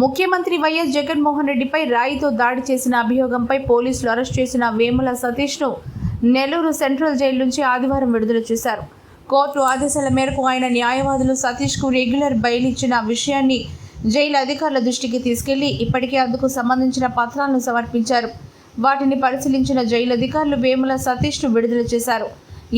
ముఖ్యమంత్రి వైఎస్ జగన్మోహన్ రెడ్డిపై రాయితో దాడి చేసిన అభియోగంపై పోలీసులు అరెస్ట్ చేసిన వేముల సతీష్ను నెల్లూరు సెంట్రల్ జైలు నుంచి ఆదివారం విడుదల చేశారు. కోర్టు ఆదేశాల మేరకు ఆయన న్యాయవాదులు సతీష్కు రెగ్యులర్ బెయిల్ ఇచ్చిన విషయాన్ని జైలు అధికారుల దృష్టికి తీసుకెళ్ళి ఇప్పటికే అందుకు సంబంధించిన పత్రాలను సమర్పించారు. వాటిని పరిశీలించిన జైలు అధికారులు వేముల సతీష్ను విడుదల చేశారు.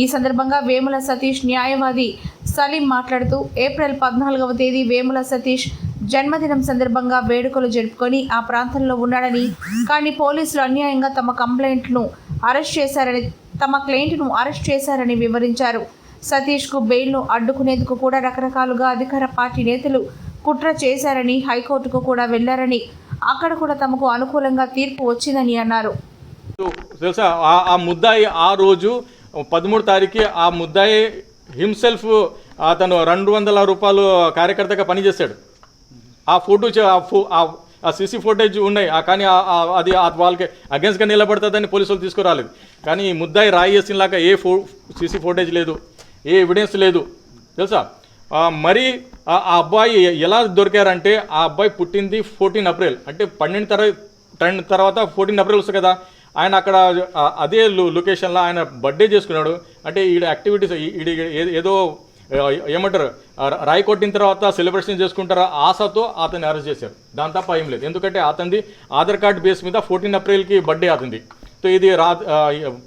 ఈ సందర్భంగా వేముల సతీష్ న్యాయవాది సలీం మాట్లాడుతూ ఏప్రిల్ పద్నాలుగవ తేదీ వేముల సతీష్ జన్మదినం సందర్భంగా వేడుకలు జరుపుకొని ఆ ప్రాంతంలో ఉన్నాడని కానీ పోలీసులు అన్యాయంగా తమ కంప్లైంట్ను అరెస్ట్ చేశారని తమ క్లయింట్ను అరెస్ట్ చేశారని వివరించారు. సతీష్కు బెయిల్ను అడ్డుకునేందుకు కూడా రకరకాలుగా అధికార పార్టీ నేతలు కుట్ర చేశారని హైకోర్టుకు కూడా వెళ్ళారని అక్కడ కూడా తమకు అనుకూలంగా తీర్పు వచ్చిందని అన్నారు. తెలుసా? ఆ- ముద్దాయి ఆ రోజు పదమూడు తారీఖు ఆ ముద్దాయి హిమ్సెల్ఫ్ అతను రెండు వందల రూపాయలు కార్యకర్తగా పనిచేశాడు. ఆ ఫోటో ఆ ఆ- సీసీ ఫోటేజ్ ఉన్నాయి. ఆ కానీ అది ఆ వాళ్ళకి అగేన్స్ట్గా నిలబడుతుందని పోలీసులు తీసుకురాలేదు. కానీ ఈ ముద్దాయి రాయి వేసినలాగా ఏ ఫో సీసీ ఫోటేజ్ లేదు ఏ ఎవిడెన్స్ లేదు. తెలుసా? మరి ఆ అబ్బాయి ఎలా దొరికారంటే ఆ అబ్బాయి పుట్టింది ఫోర్టీన్ ఏప్రిల్ అంటే పన్నెండు తర్వాత టెన్ తర్వాత ఫోర్టీన్ ఏప్రిల్ వస్తుంది కదా. ఆయన అక్కడ అదే లొకేషన్లో ఆయన బర్త్డే చేసుకున్నాడు. అంటే ఈ యాక్టివిటీస్ ఈ ఏదో ఏమంటారు? రాయి కొట్టిన తర్వాత సెలబ్రేషన్ చేసుకుంటారా ఆశతో అతన్ని అరెస్ట్ చేశారు. దాని తప్ప ఏం లేదు. ఎందుకంటే అతనిది ఆధార్ కార్డ్ బేస్ మీద ఫోర్టీన్ ఏప్రిల్కి బర్త్డే అతనిది. సో ఇది రా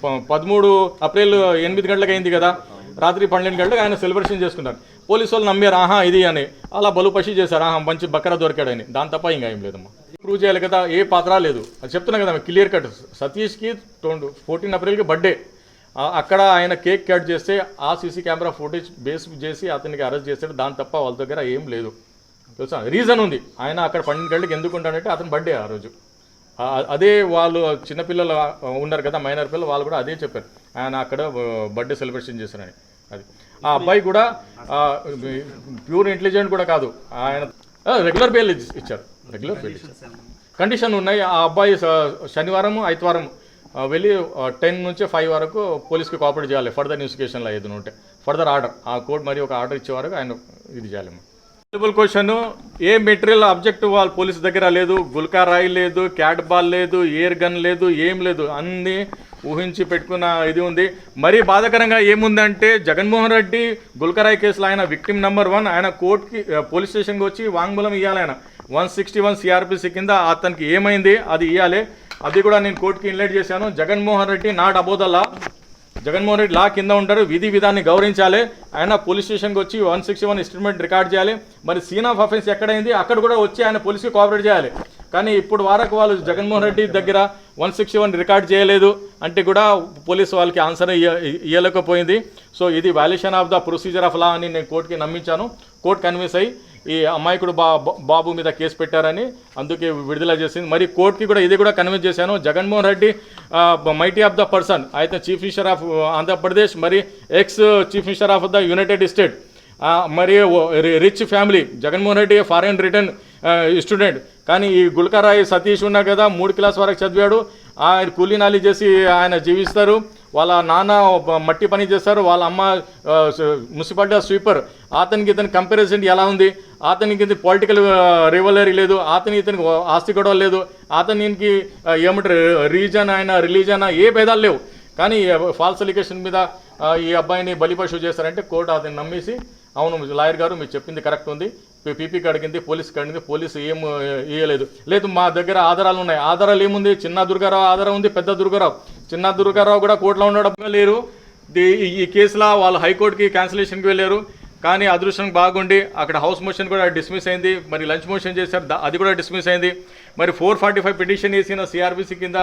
ప- పదమూడు ఏప్రిల్ ఎనిమిది గంటలకు అయింది కదా. రాత్రి పన్నెండు గంటలకు ఆయన సెలబ్రేషన్ చేసుకున్నారు. పోలీసు వాళ్ళు నమ్మారు ఆహా ఇది అని. అలా బలుపషి చేశారు. ఆహా మంచి బక్కరా దొరికాడని దాని తప్ప ఇంకా ఏం లేదమ్మా. ప్రూవ్ చేయాలి కదా. ఏ పాత్ర లేదు. అది చెప్తున్నా కదా క్లియర్ కట్. సతీష్కి ఫోర్టీన్ ఏప్రిల్కి బర్త్డే అక్కడ ఆయన కేక్ కట్ చేస్తే ఆ సీసీ కెమెరా ఫుటేజ్ బేస్ చేసి అతనికి అరెస్ట్ చేశాడు దాని తప్ప వాళ్ళ దగ్గర ఏం లేదు. తెలుసా? రీజన్ ఉంది. ఆయన అక్కడ పన్నెండు గంటలకు ఎందుకు ఉంటాడంటే అతని బర్త్డే ఆ రోజు. అదే వాళ్ళు చిన్నపిల్లలు ఉన్నారు కదా మైనర్ పిల్లలు వాళ్ళు కూడా అదే చెప్పారు. ఆయన అక్కడ బర్త్డే సెలబ్రేషన్ చేశారని. అది. ఆ అబ్బాయి కూడా ప్యూర్ ఇంటెలిజెంట్ కూడా కాదు. ఆయన రెగ్యులర్ బెయిల్ ఇచ్చారు. రెగ్యులర్ బెయిల్ కండిషన్ ఉన్నాయి. ఆ అబ్బాయి శనివారం ఐతవారం వెళ్ళి టెన్ నుంచి ఫైవ్ వరకు పోలీస్కి కోఆపరేట్ చేయాలి. ఫర్దర్ ఇన్వెస్టిగేషన్లో ఏదైనా ఉంటే. ఫర్దర్ ఆర్డర్ ఆ కోర్ట్ మరి ఒక ఆర్డర్ ఇచ్చే వరకు ఆయన ఇది చేయాలి అవైలబుల్ క్వశ్చన్ ఏ మెటీరియల్ అబ్జెక్టివ్ వాళ్ళ పోలీస్ దగ్గర లేదు? గుల్కా రాయి లేదు క్యాట్ బాల్ లేదు ఎయిర్ గన్ లేదు ఏం లేదు. అన్నీ ఊహించి పెట్టుకున్న ఇది ఉంది. మరీ బాధాకరంగా ఏముందంటే జగన్మోహన్ రెడ్డి గుల్కరాయ్ కేసులో ఆయన విక్టిమ్ నెంబర్ వన్ ఆయన కోర్టుకి పోలీస్ స్టేషన్కి వచ్చి వాంగ్మూలం ఇవ్వాలి ఆయన. వన్ సిక్స్టీ వన్ సిఆర్పిసి కింద అతనికి ఏమైంది? అది ఇవ్వాలి అది కూడా నేను కోర్టుకి ఇన్లైట్ చేశాను. Jaganmohan Reddy not above law Jaganmohan Reddy law కింద ఉంటారు. విధి విధాన్ని గౌరవించాలి. ఆయన పోలీస్ స్టేషన్కి వచ్చి one sixty one statement record చేయాలి. మరి సీన్ ఆఫ్ అఫెన్స్ ఎక్కడైంది? అక్కడ కూడా వచ్చి ఆయన పోలీస్కి కోఆపరేట్ చేయాలి. కానీ ఇప్పుడు వారకు వాళ్ళు జగన్మోహన్ రెడ్డి దగ్గర వన్ సిక్స్టీ వన్ రికార్డ్ చేయలేదు అంటే కూడా పోలీస్ వాళ్ళకి ఆన్సర్ ఇయ్య- ఇయ్యలేకపోయింది. సో ఇది violation of the procedure of law అని నేను కోర్టుకి నమ్మించాను. కోర్టు కన్విన్స్ అయ్యి ఈ అమాయకుడు బా బాబు మీద కేసు పెట్టారని అందుకే విడుదల చేసింది. మరి కోర్టుకి కూడా ఇది కూడా కన్విన్స్ చేశాను. Jaganmohan Reddy mighty of the person అయితే చీఫ్ మినిస్టర్ ఆఫ్ ఆంధ్రప్రదేశ్ మరి ex chief minister of the united state మరి rich family Jaganmohan Reddy foreign return student. కానీ ఈ గుల్కరాయి సతీష్ ఉన్నా కదా మూడు క్లాస్ వరకు చదివాడు. ఆయన కూలీ నాలి చేసి ఆయన జీవిస్తారు. వాళ్ళ నాన్న మట్టి పని చేస్తారు వాళ్ళ అమ్మ మున్సిపాలిటీ స్వీపర్. అతనికి ఇతని కంపారిజన్ ఎలా ఉంది? అతనికి ఇది పొలిటికల్ రివలరీ లేదు. అతని ఇతనికి ఆస్తి గొడవ లేదు. అతనికి ఏమంటారు రీజన్ అయినా రిలీజన్ ఏ భేదాలు లేవు. కానీ ఫాల్స్ అలిగేషన్ మీద ఈ అబ్బాయిని బలిపశువు చేశారంటే కోర్టు అతన్ని నమ్మేసి అవును లాయర్ గారు మీరు చెప్పింది కరెక్ట్ ఉంది. పీపీకి అడిగింది పోలీస్కి అడిగింది పోలీసు ఏం ఆ, ఇయ్యలేదు. లేదు మా దగ్గర ఆధారాలు ఉన్నాయి. ఆధారాలు ఏముంది? చిన్న దుర్గారావు ఆధారం ఉంది పెద్ద దుర్గారావు. చిన్న దుర్గారావు కూడా కోర్టులో ఉండడం లేరు. ఈ- ఈ కేసులో వాళ్ళు హైకోర్టుకి క్యాన్సిలేషన్కి వెళ్ళారు. కానీ అదృష్టం బాగుండి అక్కడ హౌస్ మోషన్ కూడా డిస్మిస్ అయింది. మరి లంచ్ మోషన్ చేశారు అది కూడా డిస్మిస్ అయింది. మరి ఫోర్ ఫార్టీ ఫైవ్ పిటిషన్ వేసిన సిఆర్బీసీ కింద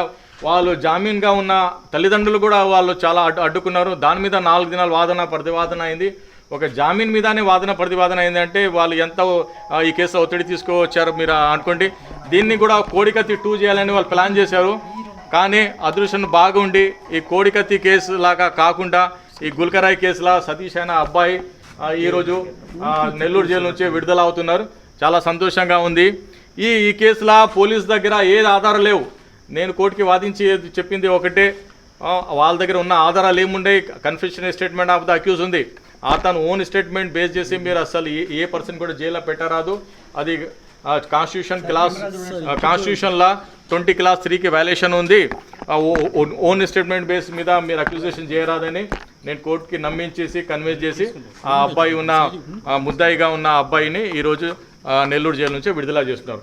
వాళ్ళు జామీన్గా ఉన్న తల్లిదండ్రులు కూడా వాళ్ళు చాలా అడ్డు అడ్డుకున్నారు. దాని మీద నాలుగు దినాలు వాదన ప్రతివాదన అయింది. ఒక జామీన్ మీదనే వాదన ప్రతివాదన అయిందంటే వాళ్ళు ఎంత ఈ కేసులో ఒత్తిడి తీసుకువచ్చారు మీరు అనుకోండి. దీన్ని కూడా కోడికత్తి టూ చేయాలని వాళ్ళు ప్లాన్ చేశారు. కానీ అదృష్టం బాగుండి ఈ కోడికత్తి కేసు లాగా కాకుండా ఈ గుల్కరాయ్ కేసులా సతీష్ అయిన అబ్బాయి ఈరోజు నెల్లూరు జైలు నుంచి విడుదల అవుతున్నారు చాలా సంతోషంగా ఉంది. ఈ ఈ కేసులా పోలీస్ దగ్గర ఏది ఆధారం లేవు. నేను కోర్టుకి వాదించి చెప్పింది ఒకటే వాళ్ళ దగ్గర ఉన్న ఆధారాలు ఏముండే confusion statement of the accused ఉంది. అతను ఓన్ స్టేట్మెంట్ బేస్ చేసి మీరు అసలు ఏ ఏ పర్సన్ కూడా జైల్లో పెట్టరాదు. అది కాన్స్టిట్యూషన్ క్లాస్ కాన్స్టిట్యూషన్లా ట్వంటీ క్లాస్ త్రీకి వ్యాలేషన్ ఉంది. ఓన్ స్టేట్మెంట్ బేస్ మీద మీరు అక్యూజేషన్ చేయరాదని నేను కోర్టుకి నమ్మించేసి కన్విన్స్ చేసి ఆ అబ్బాయి ఉన్న ముద్దాయిగా ఉన్న అబ్బాయిని ఈరోజు నెల్లూరు జైలు నుంచి విడుదల చేస్తున్నారు.